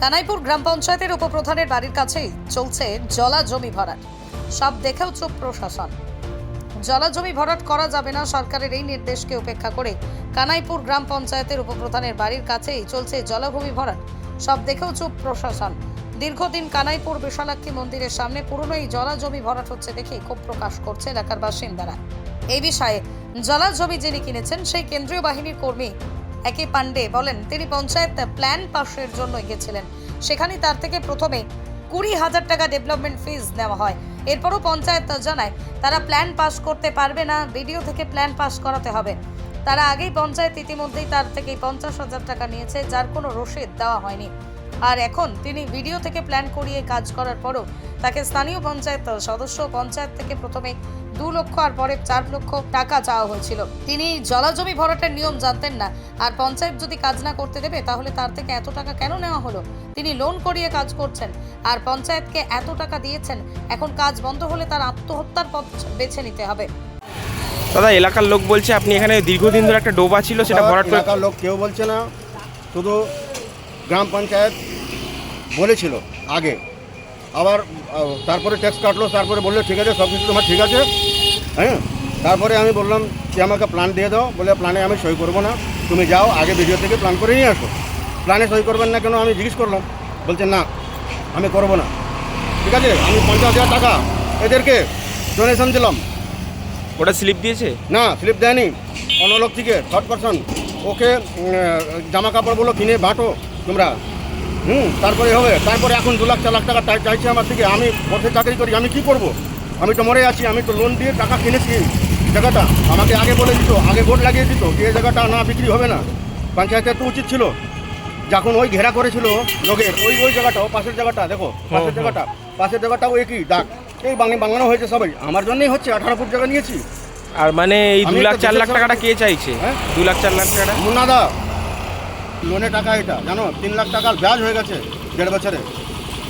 কানাইপুর গ্রাম পঞ্চায়েতের উপপ্রধানের বাড়ির কাছেই চলছে জলা জমি ভরাট। সব দেখেও চুপ প্রশাসন। জলা জমি ভরাট করা যাবে না, সরকারের এই নির্দেশকে উপেক্ষা করে কানাইপুর গ্রাম পঞ্চায়েতের উপপ্রধানের বাড়ির কাছেই চলছে জলাভূমি ভরাট। সব দেখেও চুপ প্রশাসন। দীর্ঘদিন কানাইপুর বিশালাক্ষী মন্দিরের সামনে পুরনো এই জলা জমি ভরাট হচ্ছে দেখে ক্ষোভ প্রকাশ করছে এলাকার বাসিন্দারা। এই বিষয়ে জলা জমি যিনি কিনেছেন, সেই কেন্দ্রীয় বাহিনীর কর্মী একে পান্ডে বলেন, তিনি পঞ্চায়েত প্ল্যান পাশের জন্য গেছিলেন সেখানে তার থেকে প্রথমে কুড়ি হাজার টাকা ডেভেলপমেন্ট ফিজ নেওয়া হয়। এরপরও পঞ্চায়েত জানায়, তারা প্ল্যান পাস করতে পারবে না ভিডিও থেকে প্ল্যান পাস করাতে হবে। তারা আগেই পঞ্চায়েত ইতিমধ্যেই তার থেকে পঞ্চাশ হাজার টাকা নিয়েছে, যার কোনো রসিদ দেওয়া হয়নি। আর এখন তিনি ভিডিও থেকে প্ল্যান করিয়ে কাজ করার পরও তাকে স্থানীয় পঞ্চায়েত সদস্য পঞ্চায়েত থেকে প্রথমে দু লক্ষ আর পরে চার লক্ষ টাকা চাওয়া হয়েছিল। তিনি জলাজমি ভরাটের নিয়ম জানতেন না। আর পঞ্চায়েত যদি কাজ না করতে দেবে তাহলে তার থেকে এত টাকা কেন নেওয়া হলো? তিনি লোন করিয়ে কাজ করছেন। আর পঞ্চায়েতকে এত টাকা দিয়েছেন এখন কাজ বন্ধ হলে তার আত্মহত্যার পথ বেছে নিতে হবে। দাদা এলাকার লোক বলছে আপনি এখানে দীর্ঘদিন ধরে একটা ডোবা ছিল সেটা ভরাট করে এলাকার লোক কেউ বলছে না। শুধু গ্রাম পঞ্চায়েত বলেছিল আগে। আবার তারপরে ট্যাক্স কাটলো তারপরে বলল ঠিক আছে সব কিছু তোমার ঠিক আছে। হ্যাঁ? তারপরে আমি বললাম যে আমাকে প্ল্যান দিয়ে দাও। বলে প্ল্যানে আমি সই করব না। তুমি যাও আগে ভিডিও থেকে প্ল্যান করে নিয়ে আসো। প্ল্যানে সই করবেন না কেন আমি জিজ্ঞেস করলাম। বলছে না আমি করব না। ঠিক আছে? আমি পঞ্চাশ হাজার টাকা এদেরকে ডোনেশন দিলাম। ওটা স্লিপ দিয়েছে? না স্লিপ দেয়নি। অন্য লোক থেকে থার্ড পারসন ওকে জামা কাপড়গুলো কিনে বাঁটো তোমরা। হুম তারপরে হবে। তারপরে এখন দু লাখ চার লাখ টাকা চাই- চাইছে আমার থেকে। আমি পথে চাকরি করি আমি কি করব? আমি তো মরে আছি আমি তো লোন দিয়ে টাকা কিনেছি। জায়গাটা আমাকে আগে বলে দিত আগে ভোট লাগিয়ে দিত যে জায়গাটা না বিক্রি হবে না। পঞ্চায়েতের তো উচিত ছিল। যখন ওই ঘেরা করেছিল লোকের ওই ওই জায়গাটা ও পাশের জায়গাটা দেখো পাশের জায়গাটা পাশের জায়গাটা ওই কি দাগ এই বাংলা বাংলানো হয়েছে সবাই। আমার জন্যই হচ্ছে আঠারো ফুট জায়গা নিয়েছি। আর মানে এই দু লাখ চার লাখ টাকাটা কে চাইছে? হ্যাঁ? দু লাখ চার লাখ টাকাটা? মুন্নাদা লোনে টাকা এটা জানো তিন লাখ টাকার ব্যাজ হয়ে গেছে দেড় বছরে।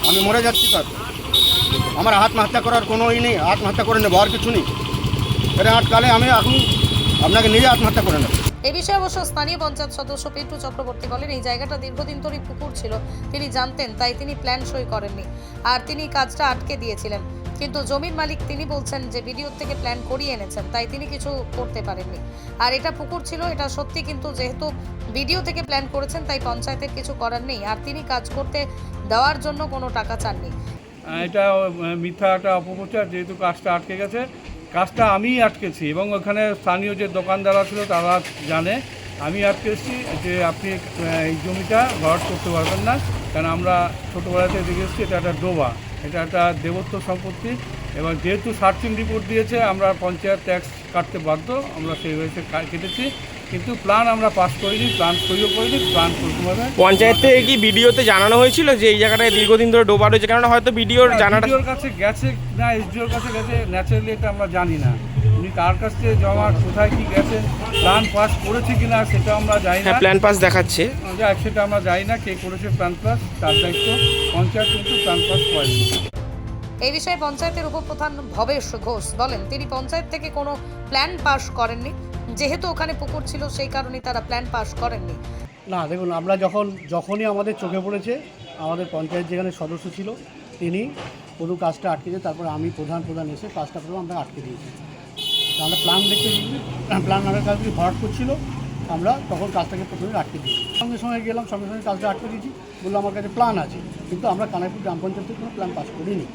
আমি মরে যাচ্ছি স্যার। আমার আত্মহত্যা করার কোনো ই নেই, আত্মহত্যা করে নেব, আর কিছু নেই। এটা আটকালে আমি এখন আপনাকে নিজে আত্মহত্যা করে নেব। এ বিষয়ে অবশ্য স্থানীয় পঞ্চায়েত সদস্য পিন্টু চক্রবর্তী বলেন, এই জায়গাটা দীর্ঘদিন ধরেই পুকুর ছিল, তিনি জানতেন, তাই তিনি প্ল্যান সই করেননি। আর তিনি কাজটা আটকে দিয়েছিলেন। কিন্তু জমির মালিক তিনি বলছেন যে ভিডিও থেকে প্ল্যান করিয়ে এনেছেন, তাই তিনি কিছু করতে পারেননি। আর এটা পুকুর ছিল, এটা সত্যি, কিন্তু যেহেতু ভিডিও থেকে প্ল্যান করেছেন, তাই পঞ্চায়েতের কিছু করার নেই। আর তিনি কাজ করতে দেওয়ার জন্য কোনো টাকা চাননি। এটা মিথ্যা একটা অপপ্রচার যেহেতু কাজটা আটকে গেছে, কাজটা আমিই আটকেছি এবং ওখানে স্থানীয় যে দোকানদাররা ছিল তারা জানে। আমি আটকেছি যে আপনি এই জমিটা ভরাট করতে পারবেন না, কারণ আমরা ছোটোবেলাতে দেখে এসেছি, এটা একটা ডোবা, এটা একটা দেবত্ব সম্পত্তি। এবং যেহেতু সার্চিং রিপোর্ট দিয়েছে, আমরা পঞ্চায়েত ট্যাক্স কাটতে বাধ্য, আমরা সেই হয়েছে কেটেছি। কিন্তু প্ল্যান আমরা পাস করিনি প্ল্যান সইও করিনি প্ল্যান করতে পঞ্চায়েত থেকে কি ভিডিওতে জানানো হয়েছিল যে এই জায়গাটায় দীর্ঘদিন ধরে ডোবা রয়েছে? কেননা হয়তো ভিডিওর জানাটা এসডিওর কাছে গেছে না এসডিওর কাছে গেছে ন্যাচারালি এটা আমরা জানি না। উনি কার কাছ থেকে জমা কোথায় কি গেছে প্ল্যান পাস করেছে কিনা সেটা আমরা জানি না। হ্যাঁ প্ল্যান পাস দেখাচ্ছে। যাক, সেটা আমরা জানি না কে করেছে প্ল্যান পাস তার দায়িত্ব পঞ্চায়েত কিন্তু প্ল্যান পাস করেনি। এই বিষয়ে পঞ্চায়েতের উপপ্রধান ভবেশ ঘোষ বলেন তিনি পঞ্চায়েত থেকে কোনো প্ল্যান পাস করেননি। যেহেতু ওখানে পুকুর ছিল, সেই কারণে তারা প্ল্যান পাস করেননি। না, দেখুন, আমরা যখন যখনই আমাদের চোখে পড়েছে, আমাদের পঞ্চায়েত যেখানে সদস্য ছিল, তিনি পুরো কাজটা আটকে দিয়ে, তারপর আমি প্রধান প্রধান এসে কাজটা পুরো আমরা আটকে দিয়েছি। আমরা প্ল্যান দেখতে প্ল্যান আমাদের কাজ ভরাট করছিল, আমরা তখন কাজটাকে প্রথমে আটকে দিয়েছি। সঙ্গে সঙ্গে গেলাম, সঙ্গে সঙ্গে কাজটা আটকে দিয়েছি, বলল আমার কাছে প্ল্যান আছে, কিন্তু আমরা কানাইপুর গ্রাম পঞ্চায়েত থেকে কোনো প্ল্যান পাস করিনি।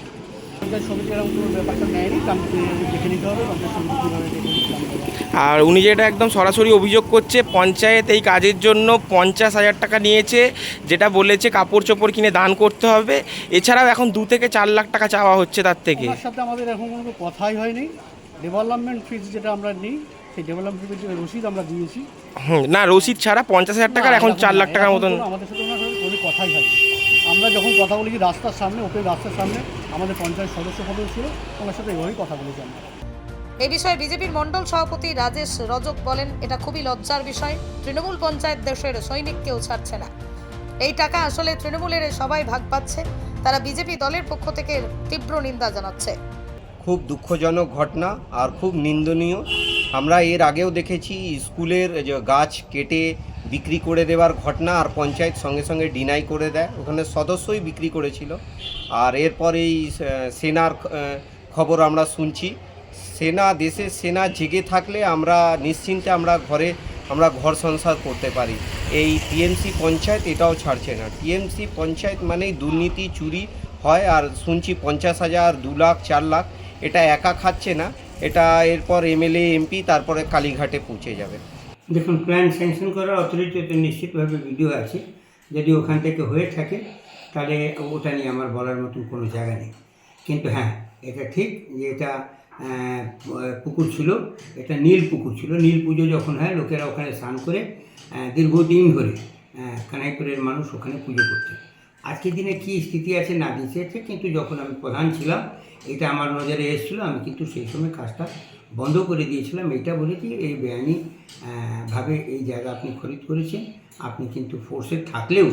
আর উনি যেটা একদম সরাসরি অভিযোগ করছে পঞ্চায়েত এই কাজের জন্য পঞ্চাশ হাজার টাকা নিয়েছে যেটা বলেছে কাপড় চোপড় কিনে দান করতে হবে। এছাড়াও এখন দু থেকে চার লাখ টাকা চাওয়া হচ্ছে তার থেকে। সাথে আমাদের এখন কোনো কথাই হয়নি। ডেভেলপমেন্ট ফিজ যেটা আমরা নিই সেই ডেভেলপমেন্ট ফিজের রসিদ আমরা দিয়েছি। হুম, না রসিদ ছাড়া পঞ্চাশ হাজার টাকার এখন চার লাখ টাকার মতন আমাদের সাথে কথাই হয়নি। আমরা যখন কথা বলেছি রাস্তার সামনে ওপেন রাস্তার সামনে আমাদের পঞ্চায়েত সদস্য পদও ছিল ওনার সাথে এভাবেই কথা বলেছি আমরা। এই বিষয়ে বিজেপির মণ্ডল সভাপতি রাজেশ রজক বলেন এটা খুবই লজ্জার বিষয়। তৃণমূল পঞ্চায়েত দেশের সৈনিককেও ছাড়ছে না। এই টাকা আসলে তৃণমূলের সবাই ভাগ পাচ্ছে। তারা বিজেপি দলের পক্ষ থেকে তীব্র নিন্দা জানাচ্ছে। খুব দুঃখজনক ঘটনা আর খুব নিন্দনীয়। আমরা এর আগেও দেখেছি স্কুলের গাছ কেটে বিক্রি করে দেওয়ার ঘটনা আর পঞ্চায়েত সঙ্গে সঙ্গে ডিনাই করে দেয়। ওখানে সদস্যই বিক্রি করেছিল। আর এরপর এই সেনার খবর আমরা শুনছি। সেনা, দেশের সেনা জেগে থাকলে আমরা নিশ্চিন্তে আমরা ঘরে, আমরা ঘর সংসার করতে পারি। এই টিএমসি পঞ্চায়েত এটাও ছাড়ছে না। টিএমসি পঞ্চায়েত মানেই দুর্নীতি চুরি হয় আর শুনছি পঞ্চাশ হাজার দু লাখ, চার লাখ, এটা একা খাচ্ছে না। এটা এরপর এমএলএ, এমপি, তারপরে কালীঘাটে পৌঁছে যাবে। দেখুন প্ল্যান স্যাংশন করার অথরিটি তো নিশ্চিতভাবে ভিডিও আছে। যদি ওখান থেকে হয়ে থাকে, তাহলে ওটা নিয়ে আমার বলার মতন কোনো জায়গা নেই। কিন্তু হ্যাঁ এটা ঠিক যে এটা পুকুর ছিল, এটা নীল পুকুর ছিল। নীল পুজো যখন হয়, লোকেরা ওখানে স্নান করে দীর্ঘদিন ধরে কানাইপুরের মানুষ ওখানে পুজো করতে আজকের দিনে কী স্থিতি আছে না দিয়েছে কিন্তু যখন আমি প্রধান ছিলাম, এটা আমার নজরে এসেছিল, আমি কিন্তু সেই সময় কাজটা বন্ধ করে দিয়েছিলাম। এটা বলেছি এই বেআইনি ভাবে এই জায়গা আপনি খরিদ করেছেন। আপনি কিন্তু ফোর্সে থাকলেও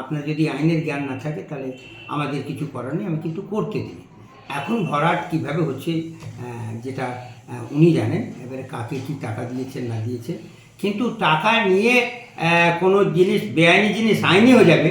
আপনার যদি আইনের জ্ঞান না থাকে, তাহলে আমাদের কিছু করার নেই, আমি কিন্তু করতে দিই। এখন ভরাট কীভাবে হচ্ছে যেটা উনি জানেন, এবারে কাকে কী টাকা দিয়েছেন না দিয়েছে। কিন্তু টাকা নিয়ে কোনো জিনিস, বেআইনি জিনিস আইনি হয়ে যাবে